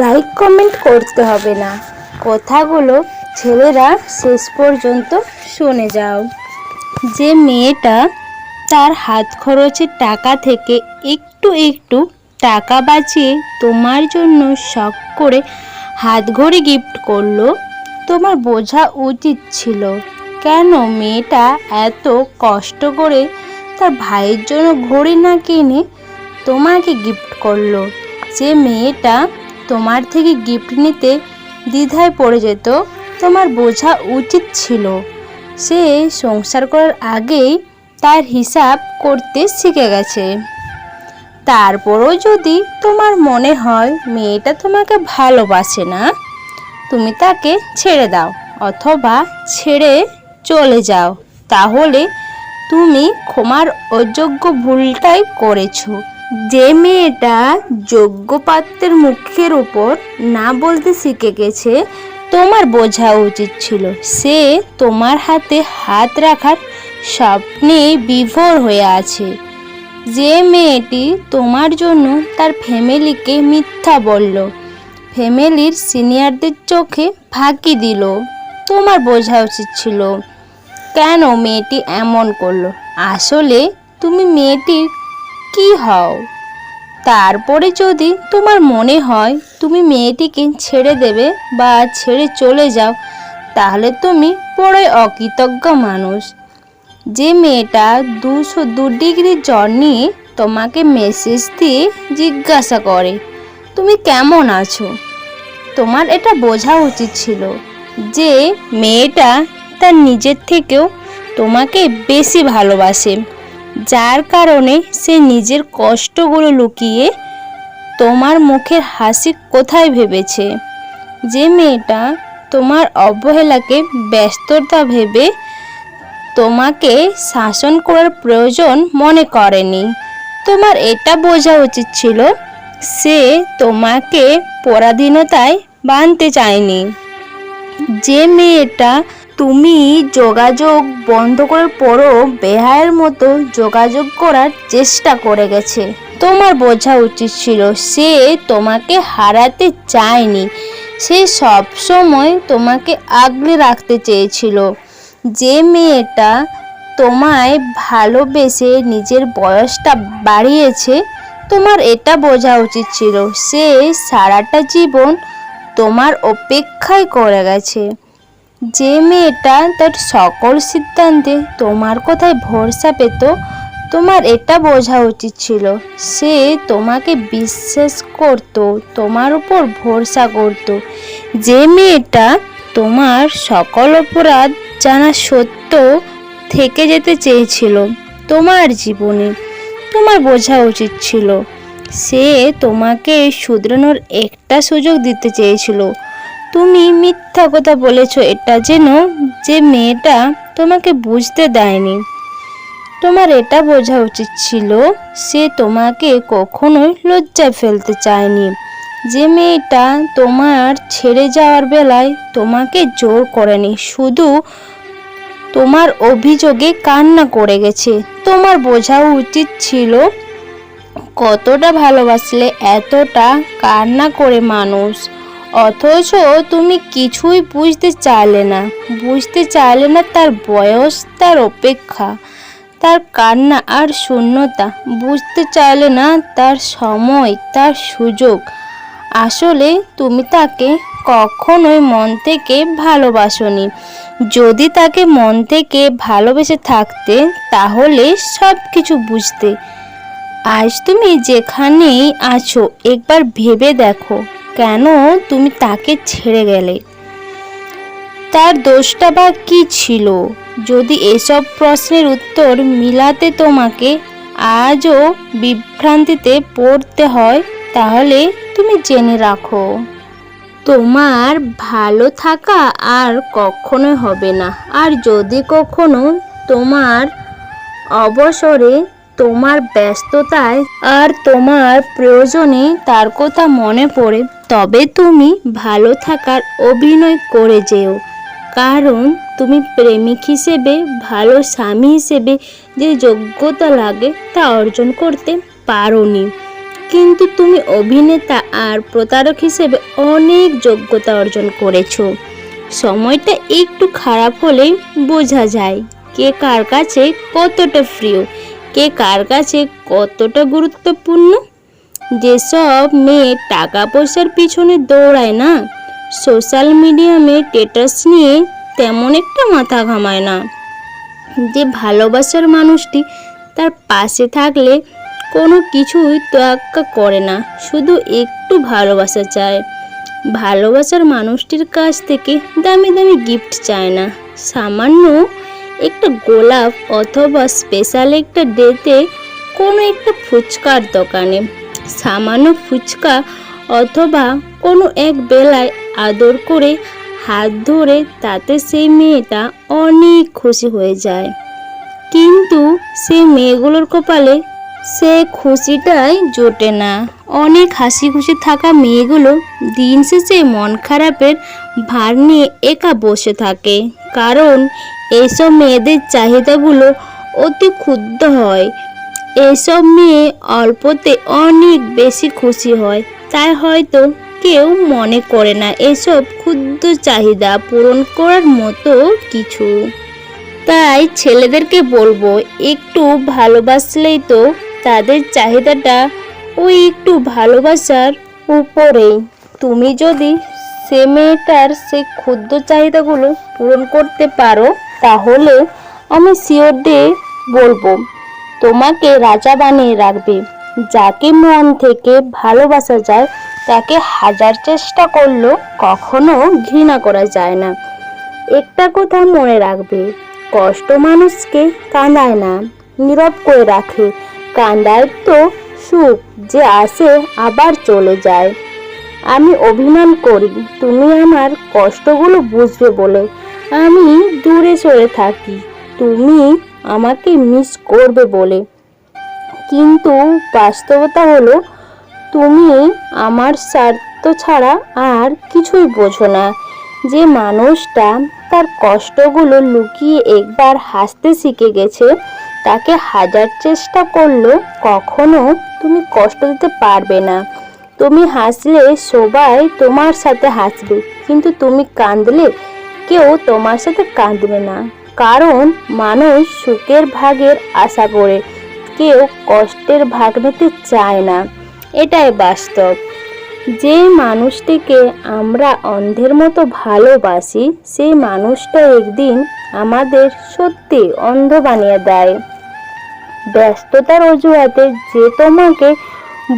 Like comment করতে হবে না। কথাগুলো ছেলেরা শেষ পর্যন্ত শুনে যাও। যে মেয়েটা তার হাত খরচের টাকা থেকে একটু একটু টাকা বাঁচিয়ে তোমার জন্য শখ করে হাত ঘড়ি গিফট করল, তোমার বোঝা উচিত ছিল। কেন মেয়েটা এত কষ্ট করে তার ভাইয়ের জন্য ঘড়ি না কিনে তোমাকে গিফট করল? যে মেয়েটা তোমার থেকে গিফট নিতে দ্বিধায় পড়ে যেত। তোমার বোঝা উচিত ছিল। সে সংসার করার আগেই তার হিসাব করতে শিখে গেছে। তারপরও যদি তোমার মনে হয় মেয়েটা তোমাকে ভালোবাসে না, তুমি তাকে ছেড়ে দাও অথবা ছেড়ে চলে যাও। তাহলে তুমি ক্ষমার অযোগ্য ভুলটাই করেছ। যে মেয়েটা যোগ্য পাত্রের মুখের উপর না বলতে শিখে গেছে, তোমার বোঝা উচিত ছিল। সে তোমার হাতে হাত রাখার স্বপ্নে বিভোর হয়ে আছে। যে মেয়েটি তোমার জন্য তার ফ্যামিলিকে মিথ্যা বলল, ফ্যামিলির সিনিয়রদের চোখে ফাঁকি দিল, তোমার বোঝা উচিত ছিল। কেন মেয়েটি এমন করল? আসলে তুমি মেয়েটির কি হও? তারপরে যদি তোমার মনে হয় তুমি মেয়েটিকে ছেড়ে দেবে বা ছেড়ে চলে যাও, তাহলে তুমি বড়ই অকৃতজ্ঞ মানুষ। যে মেয়েটা দুশো দু ডিগ্রি জ্বর নিয়ে তোমাকে মেসেজ দিয়ে জিজ্ঞাসা করে, তুমি কেমন আছো? তোমার এটা বোঝা উচিত ছিল যে মেয়েটা তার নিজের থেকেও তোমাকে বেশি ভালোবাসে। যার কারণে সে নিজের কষ্টগুলো লুকিয়ে তোমার মুখের হাসি কোথায় ভেবেছে? যে মেয়েটা তোমার অবহেলাকে, ব্যস্ততা ভেবে তোমাকে শাসন করার প্রয়োজন মনে করেনি। তোমার এটা বোঝা উচিত ছিল, সে তোমাকে পরাধীনতায় বাঁধতে চায়নি। যে মেয়েটা তুমি যোগাযোগ বন্ধ করার পরও বেহায়ের মতো যোগাযোগ করার চেষ্টা করে গেছে। তোমার বোঝা উচিত ছিল, সে তোমাকে হারাতে চায়নি। সে সব সময় তোমাকে আগলে রাখতে চেয়েছিল। যে মেয়েটা তোমায় ভালোবেসে নিজের বয়সটা বাড়িয়েছে, তোমার এটা বোঝা উচিত ছিল। সে সারাটা জীবন তোমার অপেক্ষায় করে গেছে। যে মেয়েটা তার সকল সিদ্ধান্তে তোমার কথায় ভরসা পেত তোমার এটা বোঝা উচিত ছিল। সে তোমাকে বিশ্বাস করত, তোমার উপর ভরসা করত। যে মেয়েটা তোমার সকল অপরাধ জানা সত্য থেকে যেতে চেয়েছিল তোমার জীবনে, তোমার বোঝা উচিত ছিল। সে তোমাকে শুধরানোর একটা সুযোগ দিতে চেয়েছিল। তুমি মিথ্যা কথা বলেছ এটা যেন যে মেয়েটা তোমাকে বুঝতে দেয়নি। তোমার এটা বোঝা উচিত ছিল, সে তোমাকে কখনোই লজ্জায় ফেলতে চায়নি। যে মেয়েটা তোমার ছেড়ে যাওয়ার বেলায় তোমাকে জোর করেনি, শুধু তোমার অভিযোগে কান্না করে গেছে। তোমার বোঝা উচিত ছিল কতটা ভালোবাসলে এতটা কান্না করে মানুষ। অথচ তুমি কিছুই বুঝতে চাইলে না। বুঝতে চাইলে না তার বয়স, তার অপেক্ষা, তার কান্না আর শূন্যতা। বুঝতে চাইলে না তার সময়, তার সুযোগ। আসলে তুমি তাকে কখনোই মন থেকে ভালোবাসনি। যদি তাকে মন থেকে ভালোবেসে থাকতে, তাহলে সব কিছু বুঝতে। আজ তুমি যেখানেই আছো, একবার ভেবে দেখো। কেন তুমি তাকে ছেড়ে গেলে? তার দোষটা বা কী ছিল? যদি এসব প্রশ্নের উত্তর মিলাতে তোমাকে আজও বিভ্রান্তিতে পড়তে হয়, তাহলে তুমি জেনে রাখো। তোমার ভালো থাকা আর কখনোই হবে না। আর যদি কখনো তোমার অবসরে তোমার ব্যস্ততায় আর তোমার প্রয়োজনে তার কথা মনে পড়ে। তবে তুমি ভালো থাকার অভিনয় করে যেও। কারণ তুমি প্রেমিক হিসেবে, ভালো স্বামী হিসেবে যে যোগ্যতা লাগে তা অর্জন করতে পারোনি। কিন্তু তুমি অভিনেতা আর প্রতারক হিসেবে অনেক যোগ্যতা অর্জন করেছ। সময়টা একটু খারাপ হলেই বোঝা যায় কে কার কাছে কতটা প্রিয়। কে কার কাছে কতটা গুরুত্বপূর্ণ? যেসব মেয়ে টাকা পয়সার পিছনে দৌড়ায় না সোশ্যাল মিডিয়ামে স্টেটাস নিয়ে তেমন একটা মাথা ঘামায় না। যে ভালোবাসার মানুষটি তার পাশে থাকলে কোনো কিছুই তোয়াক্কা করে না, শুধু একটু ভালোবাসা চায়। ভালোবাসার মানুষটির কাছ থেকে দামি দামি গিফট চায় না, সামান্য একটা গোলাপ অথবা স্পেশাল একটা ডেতে কোনো একটা ফুচকার দোকানে। সামান্য ফুচকা অথবা কোনো এক বেলায় আদর করে হাত ধরে তাতে সেই মেয়েটা অনেক খুশি হয়ে যায়। কিন্তু সেই মেয়েগুলোর কপালে সে খুশিটাই জোটে না। অনেক হাসি খুশি থাকা মেয়েগুলো দিন শেষে মন খারাপের ভার নিয়ে একা বসে থাকে। কারণ এইসব মেয়েদের চাহিদাগুলো অতি ক্ষুদ্র হয়। এইসব মেয়ে অল্পতে অনেক বেশি খুশি হয়। তাই হয়তো কেউ মনে করে না এসব ক্ষুদ্র চাহিদা পূরণ করার মতো কিছু। তাই ছেলেদেরকে বলব, একটু ভালোবাসলেই তো তাদের চাহিদাটা ওই একটু ভালোবাসার উপরেই। তুমি যদি সে মেয়েটার সেই ক্ষুদ্র চাহিদাগুলো পূরণ করতে পারো তাহলে আমি শিওর ডে বলব, তোমাকে রাজা বানিয়ে রাখবে। যাকে মন থেকে ভালোবাসা যায়, তাকে হাজার চেষ্টা করলেও কখনো ঘৃণা করা যায় না। একটা কথা মনে রাখবে, কষ্ট মানুষকে কাঁদায় না, নীরব করে রাখে। কান্দায় তো সুখ যে আসে আবার চলে যায়। আমি অভিমান করি, তুমি আমার কষ্টগুলো বুঝবে বলে। আমি দূরে সরে থাকি। তুমি আমাকে মিস করবে বলে। কিন্তু বাস্তবতা হলো, তুমি আমার স্বার্থ ছাড়া আর কিছুই বোঝো না। যে মানুষটা তার কষ্টগুলো লুকিয়ে একবার হাসতে শিখে গেছে, তাকে হাজার চেষ্টা করলেও কখনো তুমি কষ্ট দিতে পারবে না। তুমি হাসলে সবাই তোমার সাথে হাসবে, কিন্তু তুমি কাঁদলে কেউ তোমার সাথে কাঁদবে না। কারণ মানুষ সুখের ভাগের আশা করে, কেউ কষ্টের ভাগ নিতে চায় না। এটাই বাস্তব। যে মানুষটিকে আমরা অন্ধের মতো ভালোবাসি, সেই মানুষটা একদিন আমাদের সত্যি অন্ধ বানিয়ে দেয়। ব্যস্ততার অজুহাতে যে তোমাকে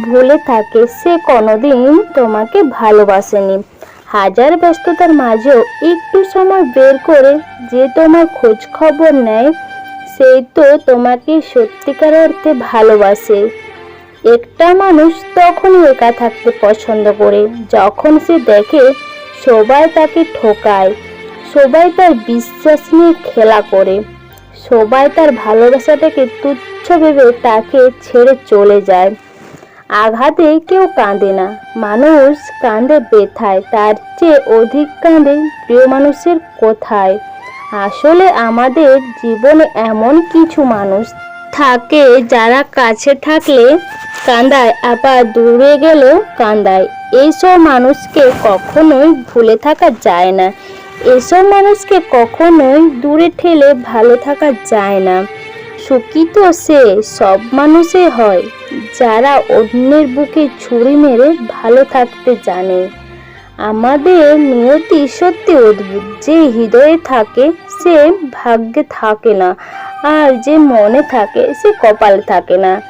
ভুলে থাকে, সে কোনোদিন তোমাকে ভালোবাসেনি। হাজার ব্যস্ততার মাঝেও একটু সময় বের করে যে তোমার খোঁজ খবর নেয়, সেই তো তোমাকে সত্যিকার অর্থে ভালোবাসে। একটা মানুষ তখনই একা থাকতে পছন্দ করে, যখন সে দেখে সবাই তাকে ঠকায়, সবাই তার বিশ্বাস নিয়ে খেলা করে, সবাই তার ভালোবাসাটাকে তুচ্ছ ভেবে তাকে ছেড়ে চলে যায়। আঘাতে কেউ কাঁদে না। মানুষ কাঁদে ব্যথায়, তার চেয়ে অধিক কাঁদে প্রিয় মানুষের কোথায়? আসলে আমাদের জীবনে এমন কিছু মানুষ থাকে যারা কাছে থাকলে কান্দায়, আবার দূরে গেলেও কান্দায়। এইসব মানুষকে কখনোই ভুলে থাকা যায় না। এসব মানুষকে কখনোই দূরে ঠেলে ভালো থাকা যায় না। সুখী তো সে, সব মানুষে হয়। যারা অন্যের বুকে ছুরি মেরে ভালো থাকতে জানে। আমাদের নিয়তি সত্যি অদ্ভুত। যে হৃদয়ে থাকে, সে ভাগ্যে থাকে না। আর যে মনে থাকে, সে কপালে থাকে না।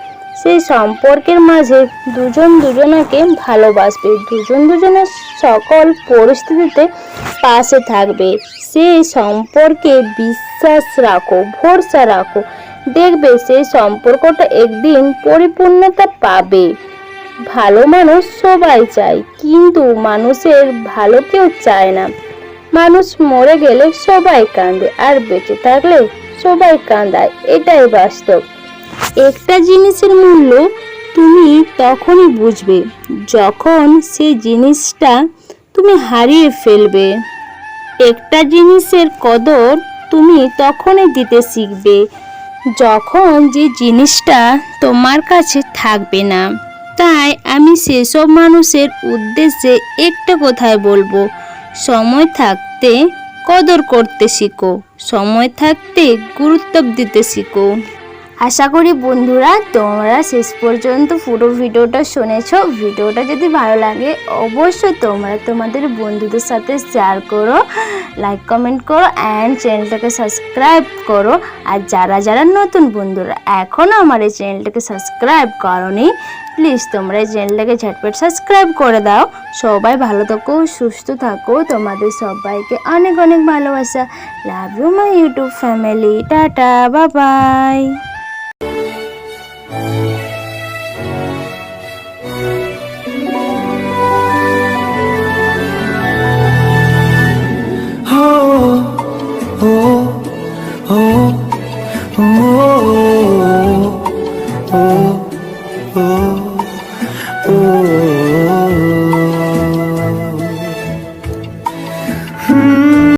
সেই সম্পর্কের মাঝে দুজন দুজনাকে ভালোবাসবে। দুজন দুজনের সকল পরিস্থিতিতে পাশে থাকবে। সেই সম্পর্কে বিশ্বাস রাখো, ভরসা রাখো। দেখবে সেই সম্পর্কটা একদিন পরিপূর্ণতা পাবে। ভালো মানুষ সবাই চায়, কিন্তু মানুষের ভালো কেউ চায় না। মানুষ মরে গেলে সবাই কাঁদে আর বেঁচে থাকলে সবাই কাঁদায়, এটাই বাস্তব। একটা জিনিসের মূল্য তুমি তখনই বুঝবে যখন সেই জিনিসটা তুমি হারিয়ে ফেলবে। একটা জিনিসের কদর তুমি তখনই দিতে শিখবে যখন যে জিনিসটা তোমার কাছে থাকবে না, তাই আমি সেসব মানুষের উদ্দেশ্যে একটা কথায় বলব। সময় থাকতে কদর করতে শিখো, সময় থাকতে গুরুত্ব দিতে শিখো। আশা করি বন্ধুরা, তোমরা শেষ পর্যন্ত পুরো ভিডিওটা শুনেছো। ভিডিওটা যদি ভালো লাগে, অবশ্যই তোমরা তোমাদের বন্ধুদের সাথে শেয়ার করো লাইক কমেন্ট করো অ্যান্ড চ্যানেলটাকে সাবস্ক্রাইব করো। আর যারা যারা নতুন বন্ধুরা এখনও আমার এই চ্যানেলটাকে সাবস্ক্রাইব করনি প্লিজ তোমরা এই চ্যানেলটাকে ঝটপট সাবস্ক্রাইব করে দাও। সবাই ভালো থাকো, সুস্থ থাকো। তোমাদের সবাইকে অনেক অনেক ভালোবাসা। Love you my YouTube family tata Babai